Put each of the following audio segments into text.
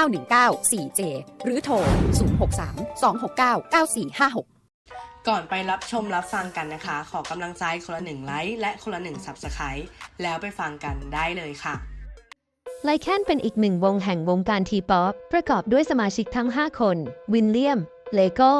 919 4j หรือโทร 063 269 9456ก่อนไปรับชมรับฟังกันนะคะ ขอกำลังใจคนละหนึ่งไลค์และคนละหนึ่ง Subscribe แล้วไปฟังกันได้เลยค่ะไลแคนเป็นอีกหนึ่งวงแห่งวงการทีป๊อปประกอบด้วยสมาชิกทั้ง 5 คน วินเลียม เลโก้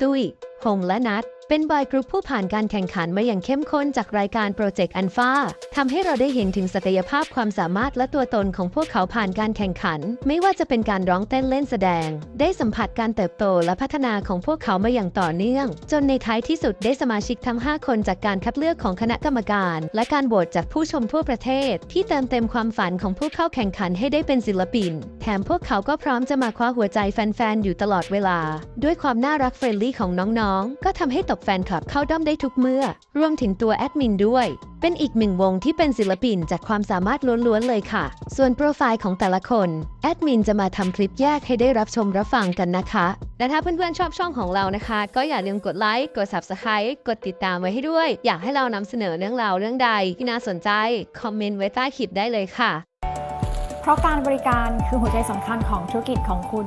ตุ้ย โฮงและนัทเป็นบอยกรุ๊ปผู้ผ่านการแข่งขันมาอย่างเข้มข้นจากรายการโปรเจกต์อันฟาทำให้เราได้เห็นถึงศักยภาพความสามารถและตัวตนของพวกเขาผ่านการแข่งขัน ไม่ว่าจะเป็นการร้องเต้นเล่นแสดง ได้สัมผัสการเติบโตและพัฒนาของพวกเขามาอย่างต่อเนื่อง จนในท้ายที่สุดได้สมาชิกทั้ง 5 คนจากการคัดเลือกของคณะกรรมการ และการโหวตจากผู้ชมทั่วประเทศ ที่เติมเต็มความฝันของผู้เข้าแข่งขันให้ได้เป็นศิลปิน แถมพวกเขาก็พร้อมจะมาคว้าหัวใจแฟนๆอยู่ตลอดเวลา ด้วยความน่ารักเฟรนลี่ของน้องๆก็ทำให้ตบแฟนคลับเข้าด้อมได้ทุกเมื่อ รวมถึงตัวแอดมินด้วย เป็นอีกหนึ่งวงที่เป็นศิลปินจากความสามารถล้วนๆเลยค่ะ ส่วนโปรไฟล์ของแต่ละคน แอดมินจะมาทำคลิปแยกให้ได้รับชมรับฟังกันนะคะ และถ้าเพื่อนๆชอบช่องของเรานะคะ ก็อย่าลืมกดไลค์ กด Subscribe กดติดตามไว้ให้ด้วย อยากให้เรานำเสนอเรื่องราวเรื่องใดที่น่าสนใจ คอมเมนต์ไว้ใต้คลิปได้เลยค่ะ เพราะการบริการคือหัวใจสำคัญของธุรกิจของคุณ